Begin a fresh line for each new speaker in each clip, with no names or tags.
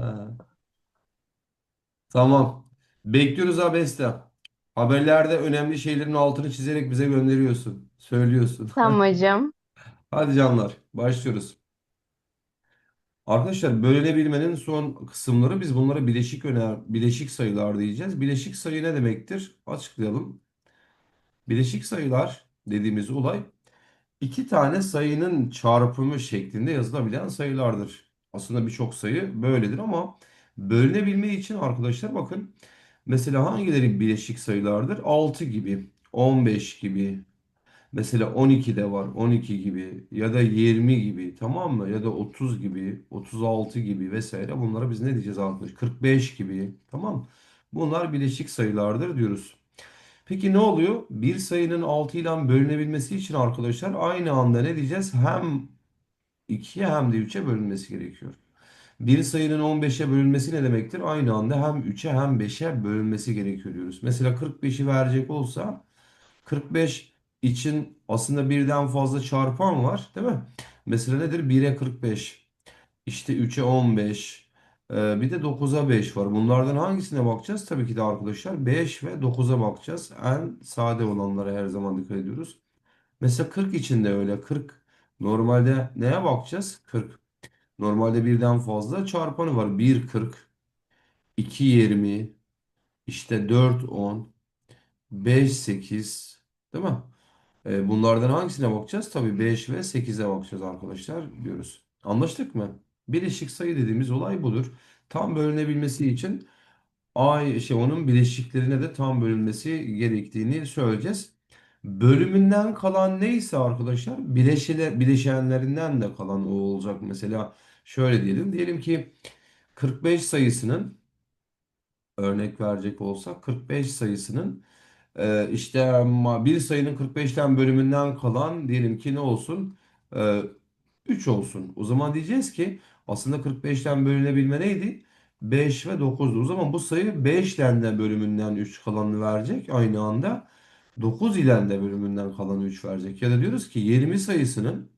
Ha, tamam. Bekliyoruz abi Esra. Haberlerde önemli şeylerin altını çizerek bize gönderiyorsun. Söylüyorsun.
Tamam hocam.
Hadi canlar. Başlıyoruz. Arkadaşlar bölünebilmenin son kısımları biz bunlara bileşik öner bileşik sayılar diyeceğiz. Bileşik sayı ne demektir? Açıklayalım. Bileşik sayılar dediğimiz olay iki tane sayının çarpımı şeklinde yazılabilen sayılardır. Aslında birçok sayı böyledir ama bölünebilme için arkadaşlar bakın mesela hangileri bileşik sayılardır? 6 gibi, 15 gibi, mesela 12 de var, 12 gibi ya da 20 gibi tamam mı? Ya da 30 gibi, 36 gibi vesaire bunlara biz ne diyeceğiz arkadaşlar? 45 gibi tamam? Bunlar bileşik sayılardır diyoruz. Peki ne oluyor? Bir sayının 6 ile bölünebilmesi için arkadaşlar aynı anda ne diyeceğiz? Hem 2'ye hem de 3'e bölünmesi gerekiyor. Bir sayının 15'e bölünmesi ne demektir? Aynı anda hem 3'e hem 5'e bölünmesi gerekiyor diyoruz. Mesela 45'i verecek olsa 45 için aslında birden fazla çarpan var, değil mi? Mesela nedir? 1'e 45, işte 3'e 15, ee, bir de 9'a 5 var. Bunlardan hangisine bakacağız? Tabii ki de arkadaşlar 5 ve 9'a bakacağız. En sade olanlara her zaman dikkat ediyoruz. Mesela 40 için de öyle. 40 normalde neye bakacağız? 40. Normalde birden fazla çarpanı var. 1 40, 2 20, işte 4 10, 5 8, değil mi? Ee, bunlardan hangisine bakacağız? Tabii 5 ve 8'e bakacağız arkadaşlar diyoruz. Anlaştık mı? Bileşik sayı dediğimiz olay budur. Tam bölünebilmesi için ay şey onun bileşiklerine de tam bölünmesi gerektiğini söyleyeceğiz. Bölümünden kalan neyse arkadaşlar bileşile, bileşenlerinden de kalan o olacak. Mesela şöyle diyelim. Diyelim ki 45 sayısının örnek verecek olsak 45 sayısının e, işte bir sayının 45'ten bölümünden kalan diyelim ki ne olsun? E, 3 olsun. O zaman diyeceğiz ki aslında 45'ten bölünebilme neydi? 5 ve 9'du. O zaman bu sayı 5 ile de bölümünden 3 kalanını verecek aynı anda. 9 ile de bölümünden kalanı 3 verecek. Ya da diyoruz ki 20 sayısının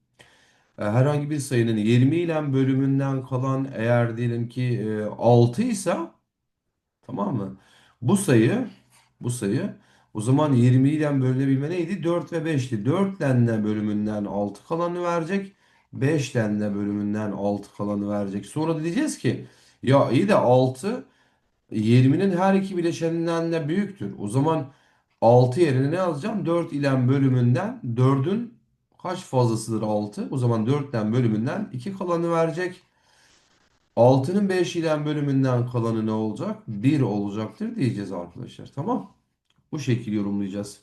e, herhangi bir sayının 20 ile bölümünden kalan eğer diyelim ki e, 6 ise Tamam mı? Bu sayı bu sayı o zaman 20 ile bölünebilme neydi? 4 ve 5'ti. 4 ile bölümünden 6 kalanı verecek. 5 ile bölümünden 6 kalanı verecek. Sonra diyeceğiz ki ya iyi de 6 20'nin her iki bileşeninden de büyüktür. O zaman 6 yerine ne yazacağım? 4 ile bölümünden 4'ün kaç fazlasıdır 6? O zaman 4'ten bölümünden 2 kalanı verecek. 6'nın 5 ile bölümünden kalanı ne olacak? Bir olacaktır diyeceğiz arkadaşlar. Tamam. Bu şekilde yorumlayacağız.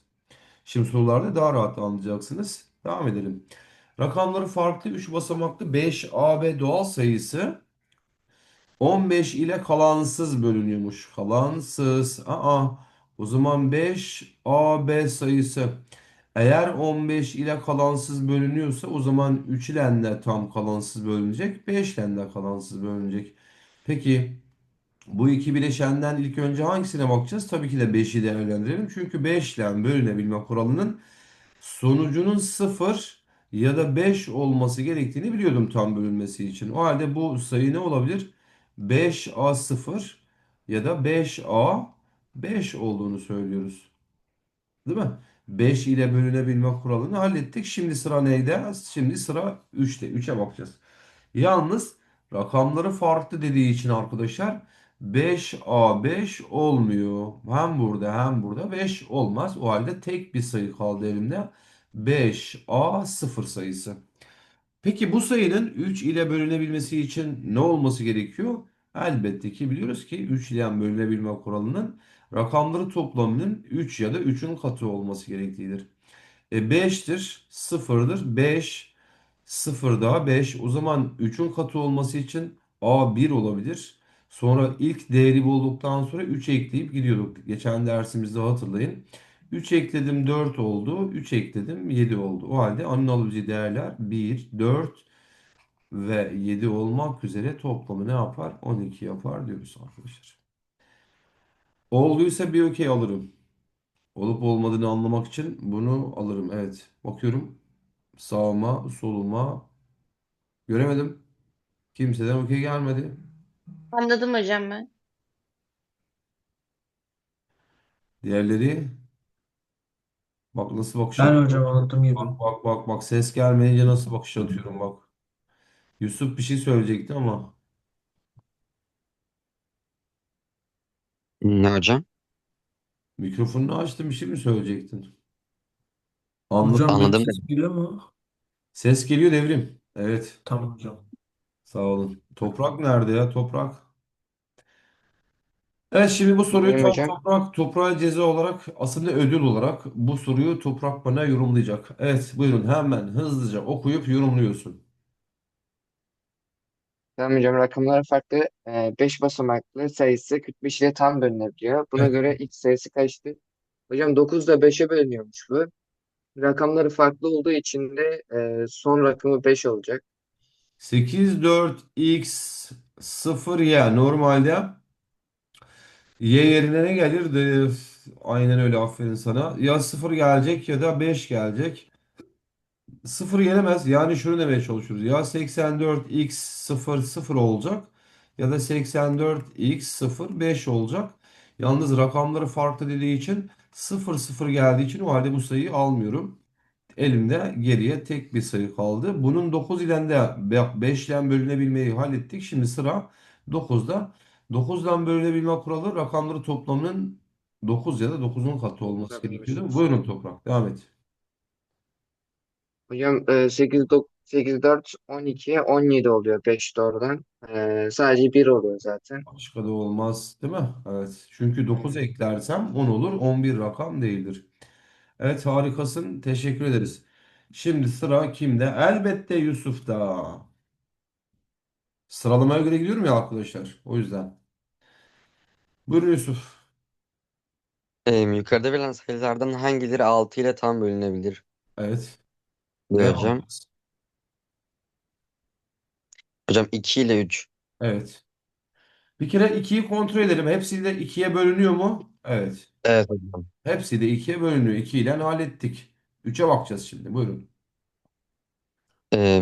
Şimdi sorularda daha rahat anlayacaksınız. Devam edelim. Rakamları farklı 3 basamaklı 5AB doğal sayısı 15 ile kalansız bölünüyormuş. Kalansız. Aa, o zaman 5AB sayısı eğer 15 ile kalansız bölünüyorsa o zaman 3 ile de tam kalansız bölünecek. 5 ile de kalansız bölünecek. Peki bu iki bileşenden ilk önce hangisine bakacağız? Tabii ki de 5'i değerlendirelim. Çünkü 5 ile bölünebilme kuralının sonucunun 0 ya da 5 olması gerektiğini biliyordum tam bölünmesi için. O halde bu sayı ne olabilir? 5A 0 ya da 5A 5 olduğunu söylüyoruz. Değil mi? 5 ile bölünebilme kuralını hallettik. Şimdi sıra neyde? Şimdi sıra 3'te. 3'e bakacağız. Yalnız rakamları farklı dediği için arkadaşlar 5A5 olmuyor. Hem burada hem burada 5 olmaz. O halde tek bir sayı kaldı elimde. 5A0 sayısı. Peki bu sayının 3 ile bölünebilmesi için ne olması gerekiyor? Elbette ki biliyoruz ki 3 ile bölünebilme kuralının rakamları toplamının 3 ya da 3'ün katı olması gereklidir. E 5'tir, 0'dır, 5, 0 daha 5. O zaman 3'ün katı olması için A 1 olabilir. Sonra ilk değeri bulduktan sonra 3 ekleyip gidiyorduk. Geçen dersimizde hatırlayın. 3 ekledim 4 oldu. 3 ekledim 7 oldu. O halde analoji değerler 1, 4 ve 7 olmak üzere toplamı ne yapar? 12 yapar diyoruz arkadaşlar. Olduysa bir okey alırım. Olup olmadığını anlamak için bunu alırım. Evet. Bakıyorum. Sağıma, soluma göremedim. Kimseden okey gelmedi.
Anladım hocam ben.
Diğerleri bak nasıl bakış
Ben
atıyor.
hocam anlattığım gibi.
Bak bak bak bak ses gelmeyince nasıl bakış atıyorum bak. Yusuf bir şey söyleyecekti ama
Ne hocam?
mikrofonunu açtın bir şey mi söyleyecektin? Anladım.
Hocam benim
Anladım.
ses geliyor mu?
Ses geliyor devrim. Evet.
Tamam hocam.
Sağ olun. Toprak nerede ya? Toprak. Evet şimdi bu soruyu tam
hocam.
toprak toprağa ceza olarak aslında ödül olarak bu soruyu toprak bana yorumlayacak. Evet buyurun hemen hızlıca okuyup yorumluyorsun.
Tamam hocam rakamlar farklı. 5 basamaklı sayısı 45 ile tam bölünebiliyor. Buna
Evet.
göre x sayısı kaçtı? Hocam 9 da 5'e bölünüyormuş bu. Rakamları farklı olduğu için de e, son rakamı 5 olacak.
8 4 x 0 y normalde y yerine ne gelirdi? Aynen öyle aferin sana. Ya 0 gelecek ya da 5 gelecek. Sıfır gelemez. Yani şunu demeye çalışıyoruz. Ya 84x 0 0 olacak ya da 84x 0 5 olacak. Yalnız rakamları farklı dediği için 0 0 geldiği için o halde bu sayıyı almıyorum. Elimde geriye tek bir sayı kaldı. Bunun 9 ile de 5 ile bölünebilmeyi hallettik. Şimdi sıra 9'da. 9'dan bölünebilme kuralı rakamları toplamının 9 ya da 9'un katı olması gerekiyor. Buyurun Toprak devam et.
Hocam e, 8, 9, 8, 4, 12, 17 oluyor 5 doğrudan. E, sadece bir oluyor zaten.
Başka da olmaz, değil mi? Evet. Çünkü 9
Aynen.
eklersem 10 olur. 11 rakam değildir. Evet harikasın. Teşekkür ederiz. Şimdi sıra kimde? Elbette Yusuf'ta. Sıralamaya göre gidiyorum ya arkadaşlar. O yüzden. Buyurun Yusuf.
E, yukarıda verilen sayılardan hangileri 6 ile tam bölünebilir
Evet. Ne
diyor hocam.
yapacağız?
Hocam 2 ile 3.
Evet. Bir kere 2'yi kontrol edelim. Hepsi de 2'ye bölünüyor mu? Evet.
Evet hocam.
Hepsi de 2'ye bölünüyor. 2 ile hallettik. 3'e bakacağız şimdi. Buyurun.
E,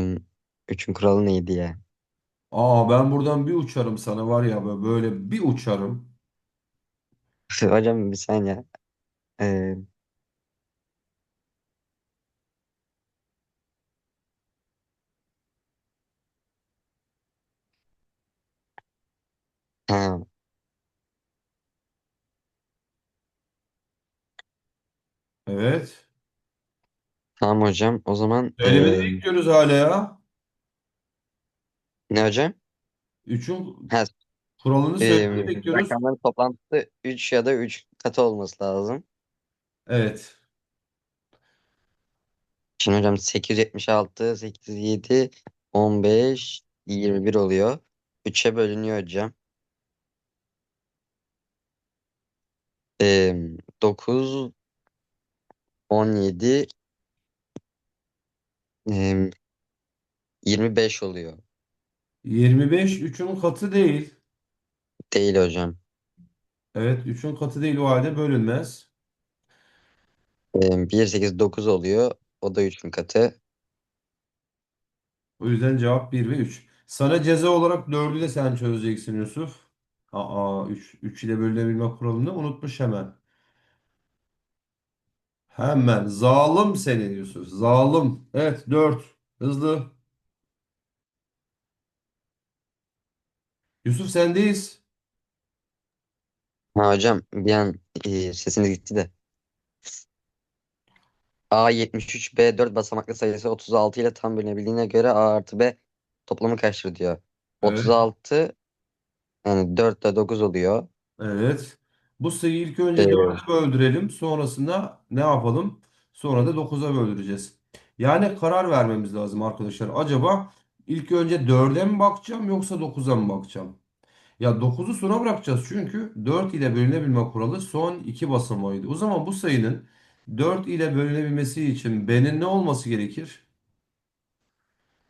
3'ün kuralı neydi ya?
Aa ben buradan bir uçarım sana var ya böyle böyle bir uçarım.
Hocam bir saniye. E, ha,
Evet.
tamam hocam. O zaman
Söylemeni
e,
bekliyoruz hala ya.
ne hocam?
Üçün
Ha,
kuralını söylemeni
e,
bekliyoruz.
rakamların toplantısı 3 ya da 3 katı olması lazım.
Evet.
Şimdi hocam 876, 87, 15, 21 oluyor. 3'e bölünüyor hocam. Ee, 9, 17, em, 25 oluyor.
25 üçün katı değil.
Değil hocam.
Evet üçün katı değil o halde bölünmez.
Ee, 1, 8, 9 oluyor. O da 3'ün katı.
O yüzden cevap 1 ve 3. Sana ceza olarak 4'ü de sen çözeceksin Yusuf. Aa 3, 3 ile bölünebilme kuralını unutmuş hemen. Hemen. Zalim seni Yusuf. Zalim. Evet 4. Hızlı. Yusuf sendeyiz.
Ha hocam bir an e, sesiniz gitti de. A 73, B 4 basamaklı sayısı 36 ile tam bölünebildiğine göre A artı B toplamı kaçtır diyor.
Evet.
36 yani 4 ile 9 oluyor.
Evet. Bu sayıyı ilk önce
Ee,
4'e böldürelim. Sonrasında ne yapalım? Sonra da 9'a böldüreceğiz. Yani karar vermemiz lazım arkadaşlar. Acaba ilk önce 4'e mi bakacağım yoksa 9'a mı bakacağım? Ya 9'u sona bırakacağız çünkü 4 ile bölünebilme kuralı son iki basamağıydı. O zaman bu sayının 4 ile bölünebilmesi için b'nin ne olması gerekir?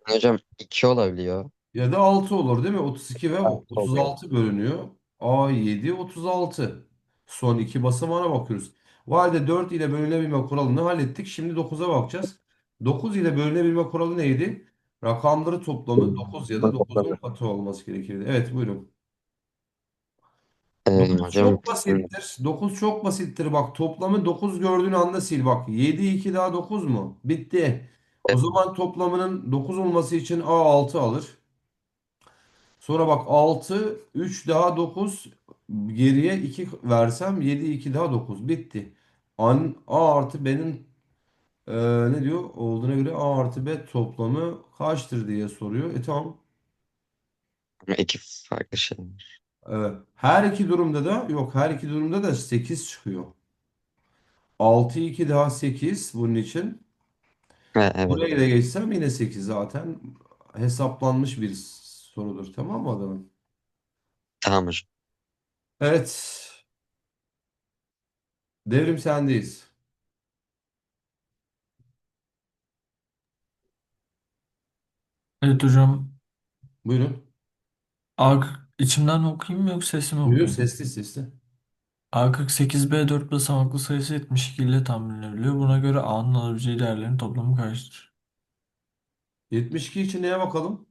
hocam 2 olabiliyor.
Ya da 6 olur değil mi? 32 ve
6 oluyor.
36 bölünüyor. A 7 36. Son iki basamağına bakıyoruz. O halde 4 ile bölünebilme kuralını hallettik. Şimdi 9'a bakacağız. 9 ile bölünebilme kuralı neydi? Rakamları toplamı 9 ya da 9'un katı olması gerekirdi. Evet buyurun.
Ee,
9
hocam
çok basittir. 9 çok basittir. Bak toplamı 9 gördüğün anda sil. Bak 7 2 daha 9 mu? Bitti. O zaman toplamının 9 olması için A 6 alır. Sonra bak 6 3 daha 9 geriye 2 versem 7 2 daha 9 bitti. An, A artı B'nin e, ne diyor? Olduğuna göre A artı B toplamı kaçtır diye soruyor. E tamam.
ama iki farklı şey.
Evet. Her iki durumda da yok her iki durumda da 8 çıkıyor. 6 2 daha 8 bunun için.
Ha, evet.
Burayı da geçsem yine 8 zaten hesaplanmış bir sorudur tamam mı adamın?
Tamam hocam.
Evet. Devrim sendeyiz.
Evet hocam.
Buyurun.
A içimden okuyayım mı yoksa sesimi
Buyurun
okuyayım?
sesli sesli.
A48B 4 basamaklı sayısı 72 ile tam bölünebiliyor. Buna göre A'nın alabileceği değerlerin toplamı kaçtır?
72 için neye bakalım?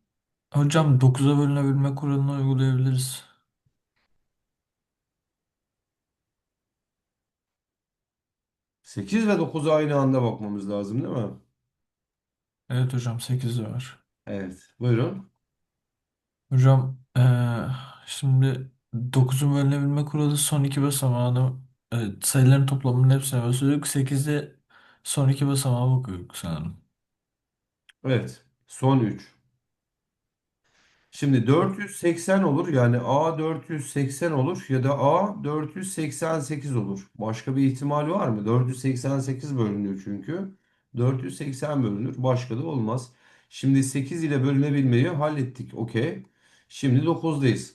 Hocam 9'a bölünebilme kuralını uygulayabiliriz.
8 ve 9'a aynı anda bakmamız lazım değil mi?
Evet hocam 8 var.
Evet. Buyurun.
Hocam eee, şimdi 9'un bölünebilme kuralı son iki basamağını evet, sayıların toplamının hepsine basıyorduk. 8'de son iki basamağa bakıyorduk sanırım.
Evet. Son 3. Şimdi 480 olur yani A 480 olur ya da A 488 olur. Başka bir ihtimal var mı? 488 bölünüyor çünkü. 480 bölünür. Başka da olmaz. Şimdi 8 ile bölünebilmeyi hallettik. Okey. Şimdi 9'dayız.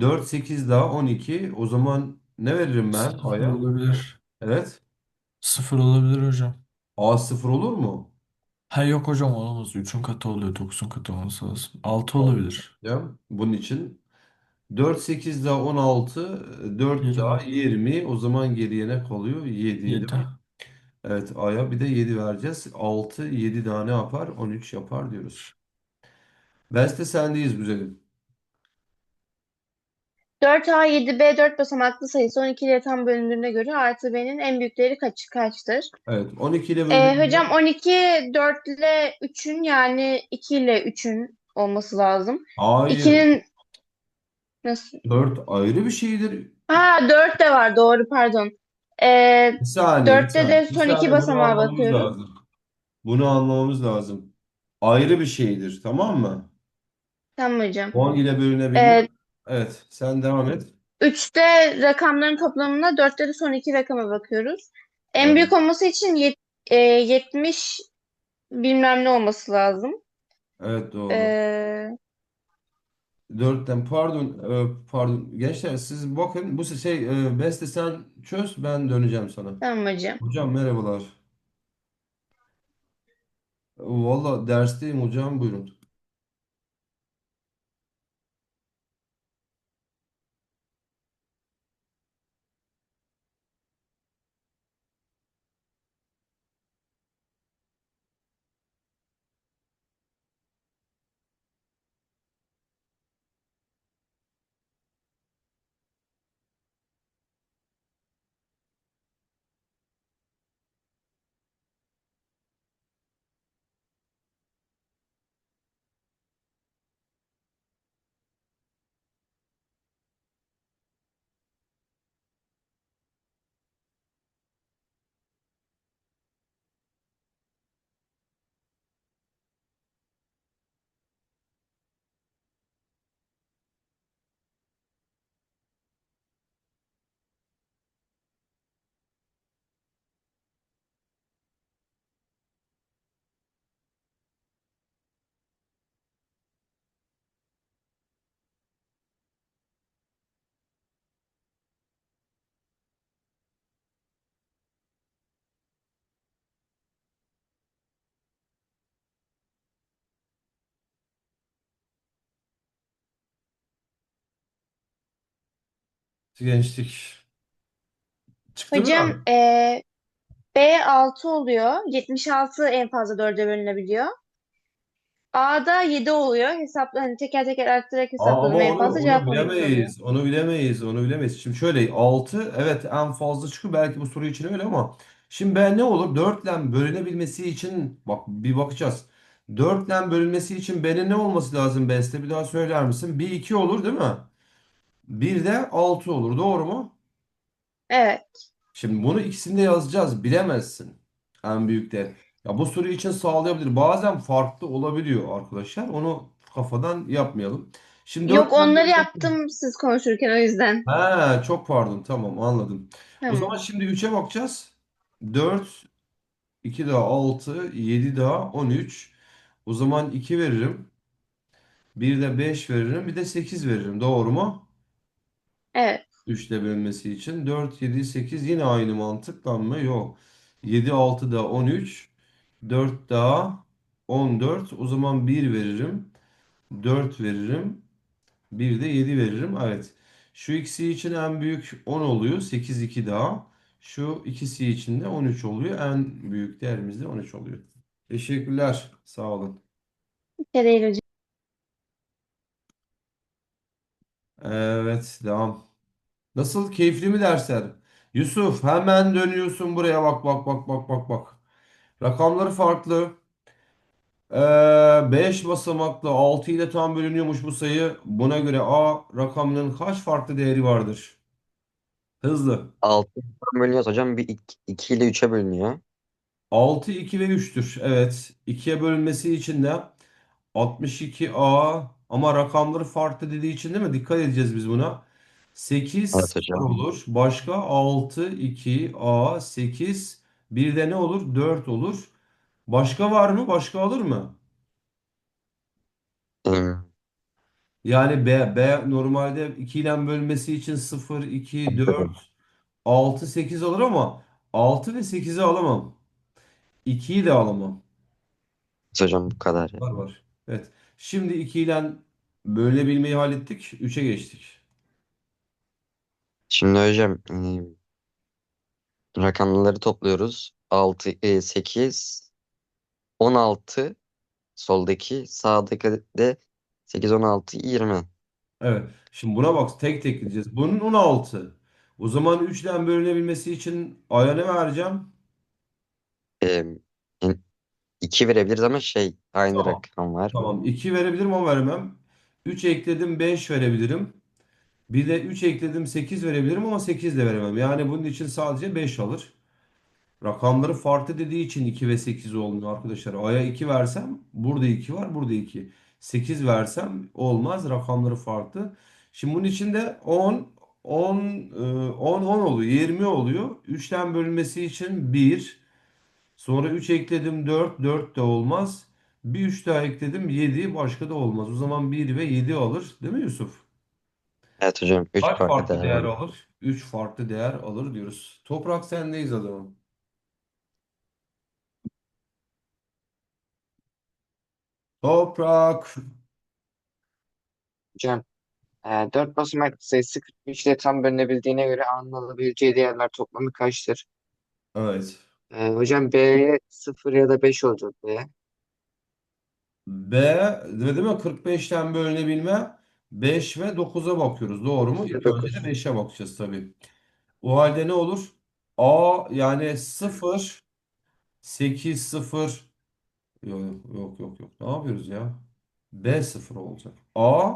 4 8 daha 12. O zaman ne veririm ben
0
A'ya?
olabilir.
Evet.
0 olabilir hocam.
A 0 olur mu?
Ha yok hocam olamaz. 3'ün katı oluyor. 9'un katı olması lazım. 6 olabilir.
Ya, bunun için 4 8 daha 16, 4 daha
20.
20. O zaman geriye ne kalıyor? 7 değil
7.
mi? Evet A'ya bir de 7 vereceğiz. 6, 7 daha ne yapar? 13 yapar diyoruz. Beste sendeyiz güzelim.
4A 7B 4 basamaklı sayısı 12 ile tam bölündüğüne göre artı B'nin en büyükleri kaç, kaçtır?
Evet 12 ile
Ee,
bölününce
hocam 12 4 ile 3'ün yani 2 ile 3'ün olması lazım.
hayır
2'nin nasıl?
4 ayrı bir şeydir.
Ha 4 de var doğru pardon. Ee,
Bir saniye, bir
4'te
saniye.
de son iki
bunu
basamağa
anlamamız
bakıyorum.
lazım. Bunu anlamamız lazım. Ayrı bir şeydir, tamam mı?
Tamam hocam.
10 ile bölünebiliyor.
Ee,
Evet, sen devam et.
3'te rakamların toplamına 4'te de son iki rakama bakıyoruz. En
Evet.
büyük olması için yet, e, 70 bilmem ne olması lazım.
Evet doğru.
Ee,
4'ten pardon, e, pardon. Gençler siz bakın bu şey e, Beste sen çöz ben döneceğim sana.
tamam hocam.
Hocam merhabalar. Valla dersteyim hocam buyurun. Gençlik. Çıktı
Hocam
mı?
e, B 6 oluyor. 76 en fazla 4'e bölünebiliyor. A'da 7 oluyor. Hesapla hani teker teker arttırarak
Aa, ama
en
onu
fazla.
onu
Cevap 12 oluyor.
bilemeyiz. Onu bilemeyiz. Onu bilemeyiz. Şimdi şöyle 6 evet en fazla çıkıyor. Belki bu soru için öyle ama şimdi B ne olur? 4 ile bölünebilmesi için bak bir bakacağız. 4 ile bölünmesi için B'nin ne olması lazım Beste? Bir daha söyler misin? Bir 2 olur değil mi? Bir de 6 olur. Doğru mu?
Evet.
Şimdi bunu ikisini de yazacağız. Bilemezsin. En büyükler. Ya bu soru için sağlayabilir. Bazen farklı olabiliyor arkadaşlar. Onu kafadan yapmayalım. Şimdi
Yok
4
onları yaptım siz konuşurken o yüzden.
Ha, çok pardon. Tamam anladım. O
Tamam.
zaman şimdi 3'e bakacağız. 4, 2 daha 6, 7 daha 13. O zaman 2 veririm. Bir de 5 veririm. Bir de 8 veririm. Doğru mu?
Evet.
3 ile bölünmesi için. 4, 7, 8 yine aynı mantıktan mı? Yok. 7, 6 daha 13. 4 daha 14. O zaman 1 veririm. 4 veririm. Bir de 7 veririm. Evet. Şu ikisi için en büyük 10 oluyor. 8 2 daha. Şu ikisi için de 13 oluyor. En büyük değerimiz de 13 oluyor. Teşekkürler. Sağ olun.
Değil hocam.
Evet, devam. Nasıl? Keyifli mi dersler? Yusuf hemen dönüyorsun buraya bak bak bak bak bak bak. Rakamları farklı. Ee, 5 basamaklı 6 ile tam bölünüyormuş bu sayı. Buna göre A rakamının kaç farklı değeri vardır? Hızlı.
6 bölünüyoruz hocam. Bir 2 ile 3'e bölünüyor.
6, 2 ve 3'tür. Evet. 2'ye bölünmesi için de 62A ama rakamları farklı dediği için değil mi? Dikkat edeceğiz biz buna. 8
Evet
0
hocam.
olur. Başka 6, 2, A, 8. Bir de ne olur? 4 olur. Başka var mı? Başka alır mı?
Hmm,
Yani B, B normalde 2 ile bölünmesi için 0, 2, 4, 6, 8 alır ama 6 ve 8'i alamam. 2'yi de alamam.
Hocam bu kadar ya.
Var var. Evet. Şimdi 2 ile bölünebilmeyi hallettik. 3'e geçtik.
Şimdi hocam hmm, rakamları topluyoruz. 6, 8, 16 soldaki sağdaki de 8, 16, 20.
Evet. Şimdi buna bak tek tek gideceğiz. Bunun 16. O zaman 3 ile bölünebilmesi için A'ya ne vereceğim?
Ee, 2 verebiliriz ama şey aynı
Tamam.
rakam var.
Tamam. 2 verebilirim ama vermem. 3 ekledim 5 verebilirim. Bir de 3 ekledim 8 verebilirim ama 8 de veremem. Yani bunun için sadece 5 alır. Rakamları farklı dediği için 2 ve 8 olmuyor arkadaşlar. A'ya 2 versem burada 2 var, burada 2. 8 versem olmaz. Rakamları farklı. Şimdi bunun içinde 10 10 e, 10 10 oluyor. 20 oluyor. 3'ten bölünmesi için 1. Sonra 3 ekledim 4. 4 de olmaz. Bir 3 daha ekledim 7. Başka da olmaz. O zaman 1 ve 7 alır. Değil mi Yusuf?
Evet hocam 3
Kaç
farklı
farklı
değer
değer alır? 3 farklı değer alır diyoruz. Toprak sendeyiz adamım. Toprak.
Hocam e, 4 basamaklı sayısı 43 ile tam bölünebildiğine göre A'nın alabileceği değerler toplamı kaçtır?
Evet.
E, hocam B'ye 0 ya da 5 olacak B.
B değil mi 45'ten bölünebilme 5 ve 9'a bakıyoruz. Doğru mu? İlk önce
9.
de 5'e bakacağız tabii. O halde ne olur? A yani 0 8 0 yok yok yok yok. Ne yapıyoruz ya? B 0 olacak. A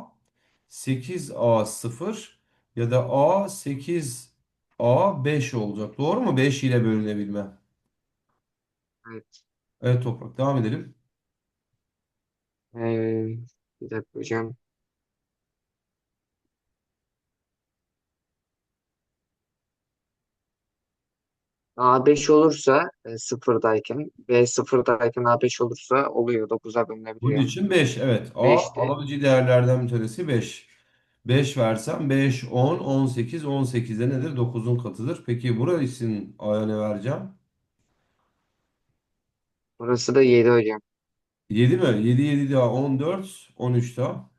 8A 0 ya da A 8A 5 olacak. Doğru mu? 5 ile bölünebilme.
Evet.
Evet Toprak devam edelim.
E, bir dakika hocam. A5 olursa e, sıfırdayken B sıfırdayken A5 olursa oluyor 9'a
Bunun
bölünebiliyor.
için 5. Evet. A
5'te
alıcı değerlerden bir tanesi 5. 5 versem 5, 10, 18. 18 de nedir? 9'un katıdır. Peki burası için A'ya ne vereceğim?
Burası da 7 hocam.
7 mi? 7, 7 daha 14, 13 daha.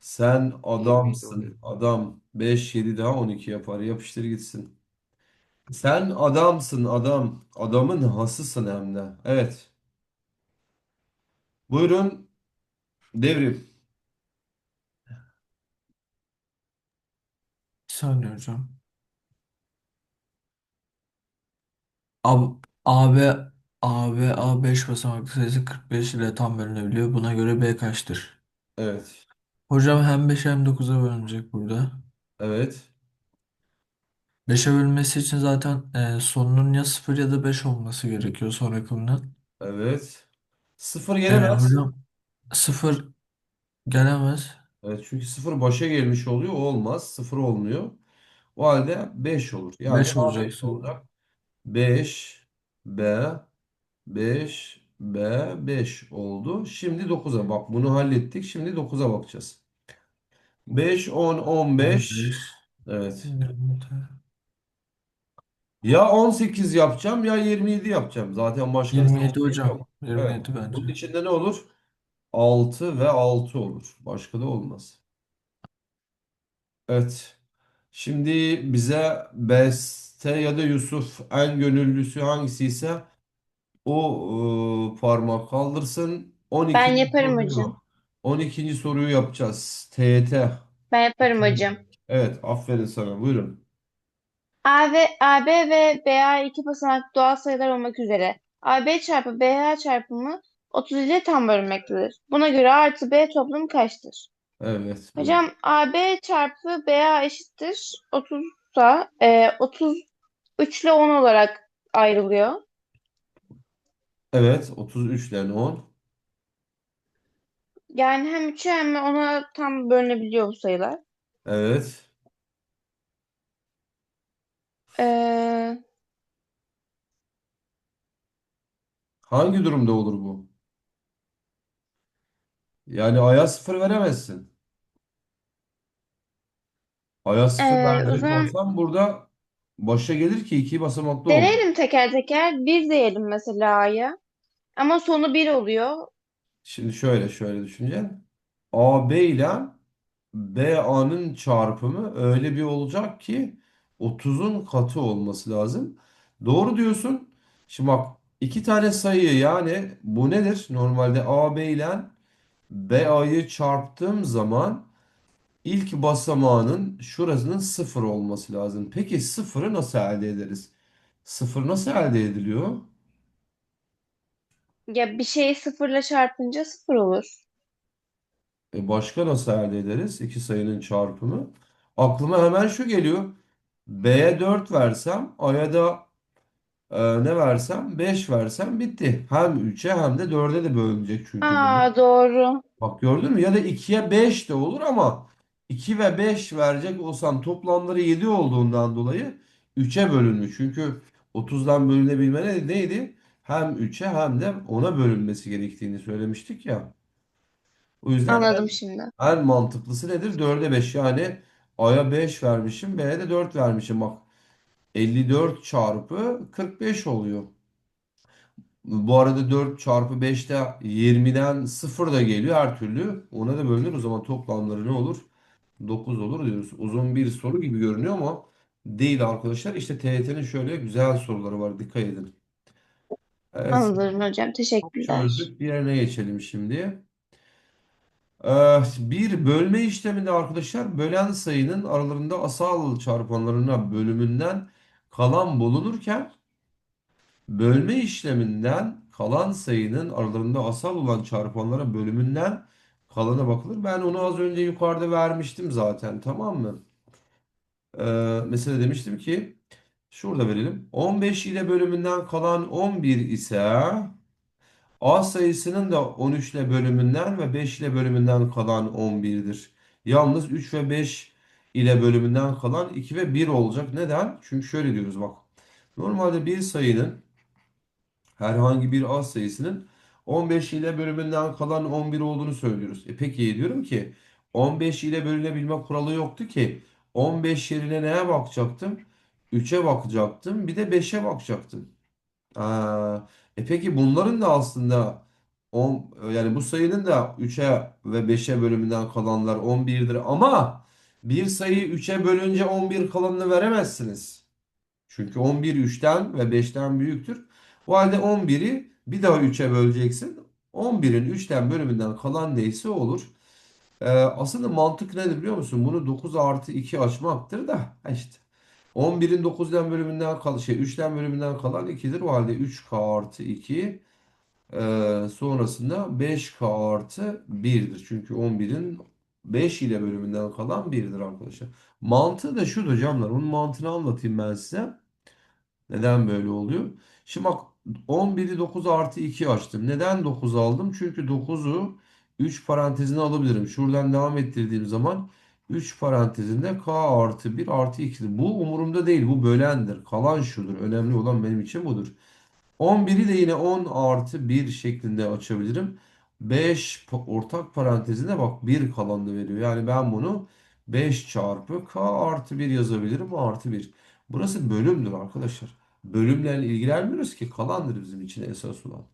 Sen
27
adamsın.
oluyor.
Adam. 5, 7 daha 12 yapar. Yapıştır gitsin. Sen adamsın adam. Adamın hasısın hem de. Evet. Buyurun devrim.
Bir saniye hocam. Ab, AB AB A5 basamaklı sayısı 45 ile tam bölünebiliyor. Buna göre B kaçtır?
Evet.
Hocam hem 5'e hem 9'a bölünecek burada.
Evet.
5'e bölünmesi için zaten e, sonunun ya 0 ya da 5 olması gerekiyor son rakamının.
Evet. Sıfır
E,
gelemez.
hocam 0 gelemez.
Evet, çünkü sıfır başa gelmiş oluyor. O olmaz. Sıfır olmuyor. O halde 5 olur. Yani
5 olacak
A5
sonra.
olacak. 5 B 5 B 5 oldu. Şimdi 9'a bak. Bunu hallettik. Şimdi 9'a bakacağız. 5 10 15
15.
Evet. Ya 18 yapacağım ya 27 yapacağım. Zaten başka
27
seçenek
hocam.
yok. Evet.
27 bence.
Bunun içinde ne olur? 6 ve 6 olur. Başka da olmaz. Evet. Şimdi bize Beste ya da Yusuf en gönüllüsü hangisi ise o e, parmak kaldırsın.
Ben
12.
yaparım
soruyu
hocam.
12. soruyu yapacağız. TYT.
Ben yaparım hocam.
Evet, aferin sana. Buyurun.
A ve AB ve BA iki basamaklı doğal sayılar olmak üzere AB çarpı BH çarpımı 30 ile tam bölünmektedir. Buna göre A artı B toplamı kaçtır?
Evet.
Hocam AB çarpı BA eşittir 30'sa e, 33 ile 10 olarak ayrılıyor.
Evet, 33 ile 10.
Yani hem 3'e hem de 10'a tam bölünebiliyor bu sayılar.
Evet.
Ee,
Hangi durumda olur bu? Yani aya sıfır veremezsin. Aya sıfır
ee, o
verecek
zaman
olsam burada başa gelir ki iki basamaklı oldu.
deneyelim teker teker. 1 diyelim mesela A'ya. Ama sonu 1 oluyor.
Şimdi şöyle şöyle düşüneceksin. AB ile BA'nın çarpımı öyle bir olacak ki 30'un katı olması lazım. Doğru diyorsun. Şimdi bak iki tane sayı yani bu nedir? Normalde AB ile BA'yı çarptığım zaman ilk basamağının şurasının sıfır olması lazım. Peki sıfırı nasıl elde ederiz? Sıfır nasıl elde ediliyor?
Ya bir şeyi sıfırla çarpınca sıfır olur.
E başka nasıl elde ederiz? İki sayının çarpımı. Aklıma hemen şu geliyor. B'ye 4 versem, A'ya da e, ne versem? 5 versem bitti. Hem 3'e hem de 4'e de bölünecek çünkü bu.
Aa doğru.
Bak gördün mü? Ya da 2'ye 5 de olur ama 2 ve 5 verecek olsam toplamları 7 olduğundan dolayı 3'e bölünmüş. Çünkü 30'dan bölünebilme ne- neydi? Hem 3'e hem de 10'a bölünmesi gerektiğini söylemiştik ya. O yüzden en,
Anladım şimdi.
en mantıklısı nedir? 4'e 5 yani A'ya 5 vermişim, B'ye de 4 vermişim. Bak 54 çarpı 45 oluyor. Bu arada 4 çarpı 5 de 20'den 0 da geliyor her türlü. Ona da bölünür. O zaman toplamları ne olur? 9 olur diyoruz. Uzun bir soru gibi görünüyor ama değil arkadaşlar. İşte TYT'nin şöyle güzel soruları var. Dikkat edin. Evet.
Anladım hocam. Teşekkürler.
Çözdük. Diğerine geçelim şimdi. Ee, bir bölme işleminde arkadaşlar bölen sayının aralarında asal çarpanlarına bölümünden kalan bulunurken Bölme işleminden kalan sayının aralarında asal olan çarpanlara bölümünden kalana bakılır. Ben onu az önce yukarıda vermiştim zaten tamam mı? Ee, mesela demiştim ki şurada verelim. 15 ile bölümünden kalan 11 ise A sayısının da 13 ile bölümünden ve 5 ile bölümünden kalan 11'dir. Yalnız 3 ve 5 ile bölümünden kalan 2 ve 1 olacak. Neden? Çünkü şöyle diyoruz bak. Normalde bir sayının herhangi bir az sayısının 15 ile bölümünden kalan 11 olduğunu söylüyoruz. E peki diyorum ki 15 ile bölünebilme kuralı yoktu ki 15 yerine neye bakacaktım? 3'e bakacaktım bir de 5'e bakacaktım. Aa, e peki bunların da aslında 10, yani bu sayının da 3'e ve 5'e bölümünden kalanlar 11'dir ama bir sayıyı 3'e bölünce 11 kalanını veremezsiniz. Çünkü 11 3'ten ve 5'ten büyüktür. O halde 11'i bir daha 3'e böleceksin. 11'in 3'ten bölümünden kalan neyse olur. Ee, aslında mantık nedir biliyor musun? Bunu 9 artı 2 açmaktır da işte. 11'in 9'dan bölümünden kal şey 3'ten bölümünden kalan 2'dir. O halde 3K artı 2 ee, sonrasında 5K artı 1'dir. Çünkü 11'in 5 ile bölümünden kalan 1'dir arkadaşlar. Mantığı da şudur canlar. Onun mantığını anlatayım ben size. Neden böyle oluyor? Şimdi bak 11'i 9 artı 2 açtım. Neden 9 aldım? Çünkü 9'u 3 parantezine alabilirim. Şuradan devam ettirdiğim zaman 3 parantezinde k artı 1 artı 2'dir. Bu umurumda değil. Bu bölendir. Kalan şudur. Önemli olan benim için budur. 11'i de yine 10 artı 1 şeklinde açabilirim. 5 pa- ortak parantezine bak 1 kalanını veriyor. Yani ben bunu 5 çarpı k artı 1 yazabilirim. Artı 1. Burası bölümdür arkadaşlar. Bölümlerle ilgilenmiyoruz ki kalandır bizim için esas olan.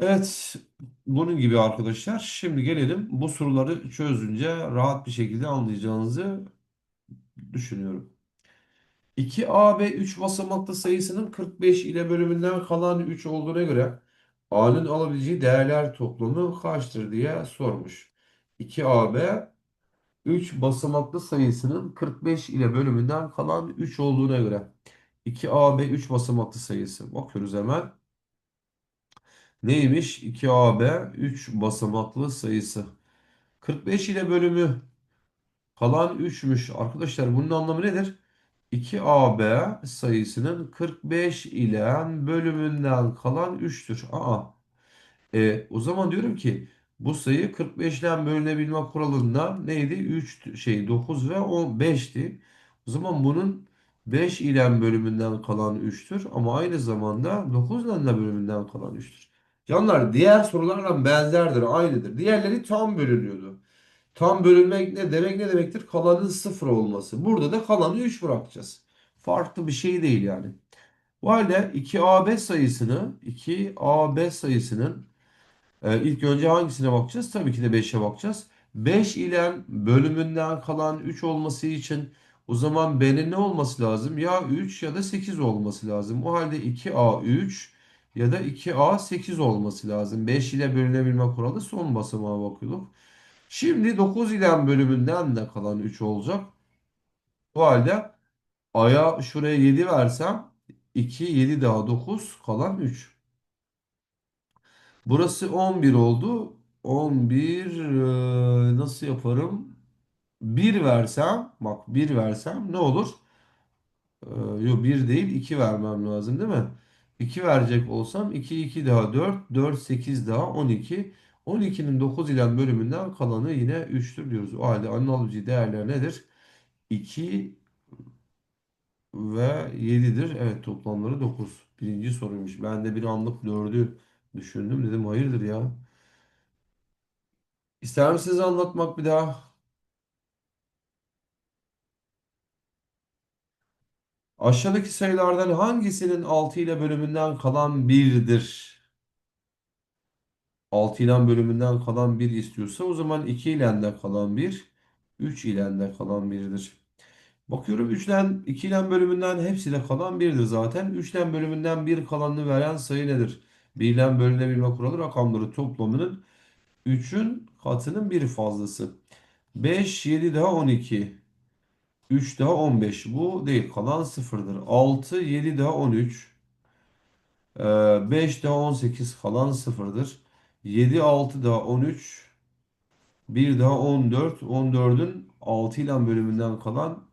Evet, bunun gibi arkadaşlar. Şimdi gelelim bu soruları çözünce rahat bir şekilde anlayacağınızı düşünüyorum. 2AB 3 basamaklı sayısının 45 ile bölümünden kalan 3 olduğuna göre A'nın alabileceği değerler toplamı kaçtır diye sormuş. 2AB 3 basamaklı sayısının 45 ile bölümünden kalan 3 olduğuna göre 2AB 3 basamaklı sayısı. Bakıyoruz hemen. Neymiş? 2AB 3 basamaklı sayısı. 45 ile bölümü kalan 3'müş. Arkadaşlar bunun anlamı nedir? 2AB sayısının 45 ile bölümünden kalan 3'tür. Aa, e, o zaman diyorum ki bu sayı 45'ten bölünebilme kuralında neydi? 3 şey 9 ve 15'ti. O zaman bunun 5 ile bölümünden kalan 3'tür ama aynı zamanda 9 ile de bölümünden kalan 3'tür. Canlar diğer sorularla benzerdir, aynıdır. Diğerleri tam bölünüyordu. Tam bölünmek ne demek ne demektir? Kalanın sıfır olması. Burada da kalanı 3 bırakacağız. Farklı bir şey değil yani. O halde 2AB sayısını 2AB sayısının e, ilk önce hangisine bakacağız? Tabii ki de 5'e bakacağız. 5 ile bölümünden kalan 3 olması için o zaman B'nin ne olması lazım? Ya 3 ya da 8 olması lazım. O halde 2A 3 ya da 2A 8 olması lazım. 5 ile bölünebilme kuralı son basamağa bakıyorduk. Şimdi 9 ile bölümünden de kalan 3 olacak. O halde A'ya şuraya 7 versem 2, 7 daha 9 kalan 3. Burası 11 oldu. 11 e, nasıl yaparım? 1 versem bak 1 versem ne olur? E, yok 1 değil 2 vermem lazım değil mi? 2 verecek olsam 2 2 daha 4 4 8 daha 12 12'nin 9 ile bölümünden kalanı yine 3'tür diyoruz. O halde analoji değerler nedir? 2 ve 7'dir. Evet toplamları 9. Birinci soruymuş. Ben de bir anlık 4'ü düşündüm. Dedim hayırdır ya. İster misiniz anlatmak bir daha? Aşağıdaki sayılardan hangisinin 6 ile bölümünden kalan 1'dir? 6 ile bölümünden kalan 1 istiyorsa o zaman 2 ile de kalan 1, 3 ile de kalan 1'dir. Bakıyorum 3'den 2 ile bölümünden hepsi de kalan 1'dir zaten. 3'ten bölümünden 1 kalanını veren sayı nedir? 1 ile bölünebilme kuralı rakamları toplamının 3'ün katının bir fazlası. 5, 7 daha 12. 3 daha 15. Bu değil. Kalan sıfırdır. 6, 7 daha 13. 5 daha 18. Kalan sıfırdır. 7, 6 daha 13. 1 daha 14. 14'ün 6 ile bölümünden kalan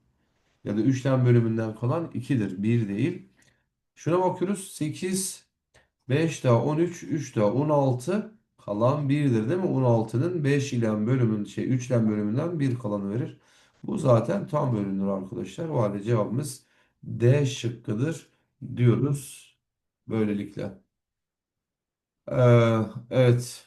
ya da 3'ten bölümünden kalan 2'dir. 1 değil. Şuna bakıyoruz. 8, 5 daha 13, 3 daha 16 kalan 1'dir değil mi? 16'nın 5 ile bölümün şey 3 ile bölümünden 1 kalanı verir. Bu zaten tam bölümdür arkadaşlar. O halde cevabımız D şıkkıdır diyoruz böylelikle. Ee, evet.